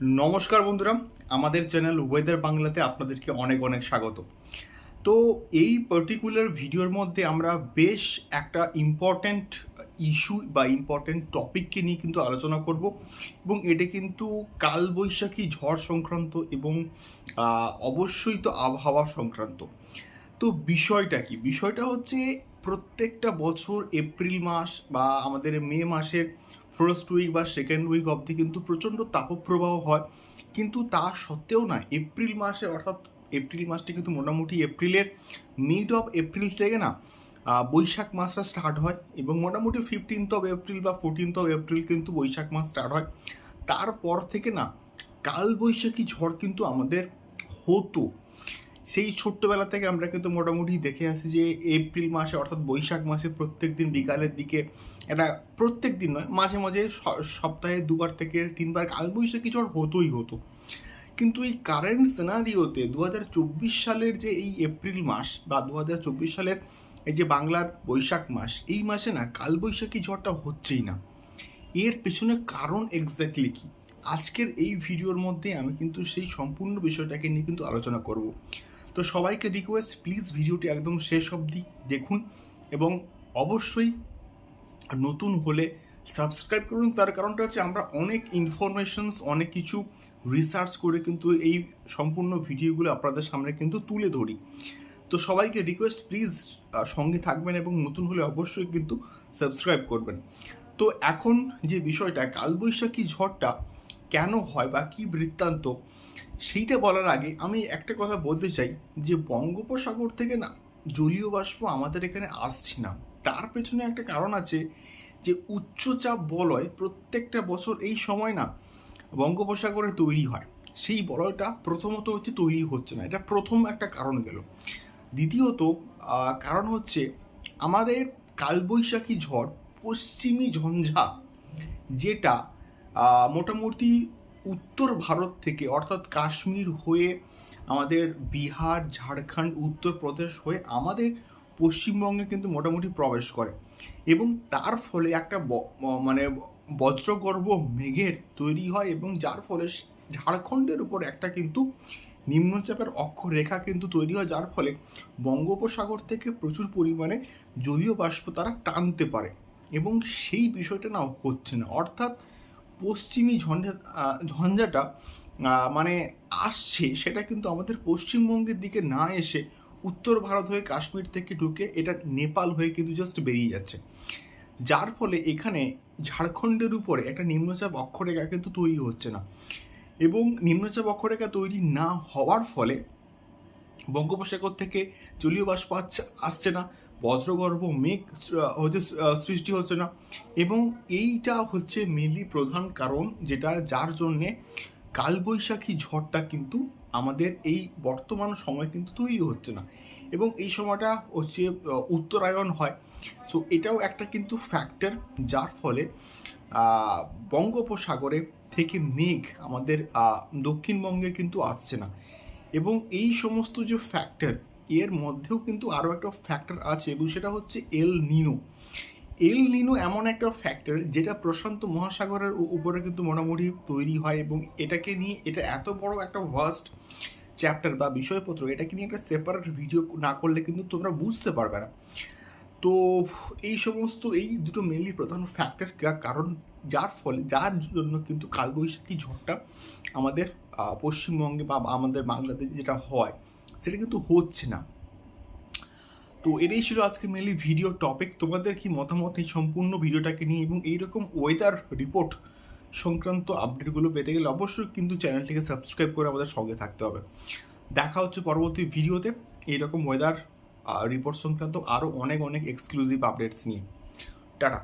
নমস্কার বন্ধুরা, আমাদের চ্যানেল ওয়েদার বাংলাতে আপনাদেরকে অনেক অনেক স্বাগত। তো এই পার্টিকুলার ভিডিওর মধ্যে আমরা বেশ একটা ইম্পর্ট্যান্ট ইস্যু বা ইম্পর্ট্যান্ট টপিককে নিয়ে কিন্তু আলোচনা করব এবং এটা কিন্তু কালবৈশাখী ঝড় সংক্রান্ত এবং অবশ্যই তো আবহাওয়া সংক্রান্ত। তো বিষয়টা কি? বিষয়টা হচ্ছে প্রত্যেকটা বছর এপ্রিল মাস বা আমাদের মে মাসের ফার্স্ট উইক বা সেকেন্ড উইক অবধি কিন্তু প্রচণ্ড তাপপ্রবাহ হয়। কিন্তু তা সত্ত্বেও না, এপ্রিল মাসে অর্থাৎ এপ্রিল মাসটি কিন্তু মোটামুটি এপ্রিলের মিড অফ এপ্রিল থেকে না বৈশাখ মাসটা স্টার্ট হয় এবং মোটামুটি ফিফটিন্থ অফ এপ্রিল বা ফোরটিন্থ অফ এপ্রিল কিন্তু বৈশাখ মাস স্টার্ট হয়। তারপর থেকে না কাল বৈশাখী ঝড় কিন্তু আমাদের হতো। সেই ছোট্টবেলা থেকে আমরা কিন্তু মোটামুটি দেখে আসি যে এপ্রিল মাসে অর্থাৎ বৈশাখ মাসে প্রত্যেক দিন বিকালের দিকে এটা প্রত্যেক দিন নয়, মাঝে মাঝে সপ্তাহে দুবার থেকে তিনবার, কালবৈশাখী ঝড় হতোই হতো। কিন্তু এই কারেন্ট সিনারিওতে দু হাজার চব্বিশ সালের যে এই এপ্রিল মাস বা দু হাজার চব্বিশ সালের এই যে বাংলার বৈশাখ মাস, এই মাসে না কালবৈশাখী ঝড়টা হচ্ছেই না। এর পেছনে কারণ এক্স্যাক্টলি কি? আজকের এই ভিডিওর মধ্যে আমি কিন্তু সেই সম্পূর্ণ বিষয়টাকে নিয়ে কিন্তু আলোচনা করব। তো সবাইকে রিকোয়েস্ট প্লিজ ভিডিওটি একদম শেষ অবধি দেখুন এবং অবশ্যই নতুন হলে সাবস্ক্রাইব করুন। তার কারণটা হচ্ছে আমরা অনেক ইনফরমেশনস অনেক কিছু রিসার্চ করে কিন্তু এই সম্পূর্ণ ভিডিওগুলো আপনাদের সামনে কিন্তু তুলে ধরি। তো সবাইকে রিকোয়েস্ট প্লিজ সঙ্গে থাকবেন এবং নতুন হলে অবশ্যই কিন্তু সাবস্ক্রাইব করবেন। তো এখন যে বিষয়টা, কালবৈশাখী ঝড়টা কেন হয় বা কি বৃত্তান্ত সেইটা বলার আগে আমি একটা কথা বলতে চাই যে বঙ্গোপসাগর থেকে না জলীয় বাষ্প আমাদের এখানে আসছে না। তার পেছনে একটা কারণ আছে যে উচ্চচাপ বলয় প্রত্যেকটা বছর এই সময় না বঙ্গোপসাগরে তৈরি হয়। সেই বলয়টা প্রথমত হচ্ছে তৈরি হচ্ছে না। এটা প্রথম একটা কারণ গেল। দ্বিতীয়ত কারণ হচ্ছে আমাদের কালবৈশাখী ঝড় পশ্চিমী ঝঞ্ঝা যেটা মোটামুটি উত্তর ভারত থেকে, অর্থাৎ কাশ্মীর হয়ে আমাদের বিহার, ঝাড়খণ্ড, উত্তরপ্রদেশ হয়ে আমাদের পশ্চিমবঙ্গে কিন্তু মোটামুটি প্রবেশ করে। এবং তার ফলে একটা মানে বজ্রগর্ভ মেঘের তৈরি হয় এবং যার ফলে ঝাড়খণ্ডের উপর একটা কিন্তু নিম্নচাপের অক্ষরেখা কিন্তু তৈরি হয়, যার ফলে বঙ্গোপসাগর থেকে প্রচুর পরিমাণে জলীয় বাষ্প তারা টানতে পারে। এবং সেই বিষয়টা না হচ্ছে না। অর্থাৎ পশ্চিমী ঝঞ্ঝা ঝঞ্ঝাটা মানে আসছে, সেটা কিন্তু আমাদের পশ্চিমবঙ্গের দিকে না এসে উত্তর ভারত হয়ে কাশ্মীর থেকে ঢুকে এটা নেপাল হয়ে কিন্তু জাস্ট বেরিয়ে যাচ্ছে। যার ফলে এখানে ঝাড়খণ্ডের উপরে একটা নিম্নচাপ অক্ষরেখা কিন্তু তৈরি হচ্ছে না। এবং নিম্নচাপ অক্ষরেখা তৈরি না হওয়ার ফলে বঙ্গোপসাগর থেকে জলীয় বাষ্প আসছে- আসছে না। বজ্রগর্ভ মেঘ হচ্ছে সৃষ্টি হচ্ছে না। এবং এইটা হচ্ছে মেনলি প্রধান কারণ যেটা যার জন্যে কালবৈশাখী ঝড়টা কিন্তু আমাদের এই বর্তমান সময় কিন্তু তৈরি হচ্ছে না। এবং এই সময়টা হচ্ছে উত্তরায়ণ হয়। সো এটাও একটা কিন্তু ফ্যাক্টর যার ফলে বঙ্গোপসাগরে থেকে মেঘ আমাদের আহ, দক্ষিণবঙ্গে কিন্তু আসছে না। এবং এই সমস্ত যে ফ্যাক্টর এর মধ্যেও কিন্তু আরও একটা ফ্যাক্টর আছে এবং সেটা হচ্ছে এল নিনো এল নিনো এমন একটা ফ্যাক্টর যেটা প্রশান্ত মহাসাগরের উপরে কিন্তু মোটামুটি তৈরি হয় এবং এটাকে নিয়ে এটা এত বড় একটা ভাস্ট চ্যাপ্টার বা বিষয়পত্র, এটাকে নিয়ে একটা সেপারেট ভিডিও না করলে কিন্তু তোমরা বুঝতে পারবে না। তো এই সমস্ত, এই দুটো মেনলি প্রধান ফ্যাক্টর কারণ যার ফলে, যার জন্য কিন্তু কালবৈশাখী ঝড়টা আমাদের পশ্চিমবঙ্গে বা আমাদের বাংলাদেশে যেটা হয় সেটা কিন্তু হচ্ছে না। তো এটাই ছিল আজকে মেনলি ভিডিও টপিক তোমাদের কি মতামত এই সম্পূর্ণ ভিডিওটাকে নিয়ে এবং এইরকম ওয়েদার রিপোর্ট সংক্রান্ত আপডেটগুলো পেতে গেলে অবশ্যই কিন্তু চ্যানেলটিকে সাবস্ক্রাইব করে আমাদের সঙ্গে থাকতে হবে। দেখা হচ্ছে পরবর্তী ভিডিওতে এইরকম ওয়েদার রিপোর্ট সংক্রান্ত আরও অনেক অনেক এক্সক্লুসিভ আপডেটস নিয়ে। টাটা।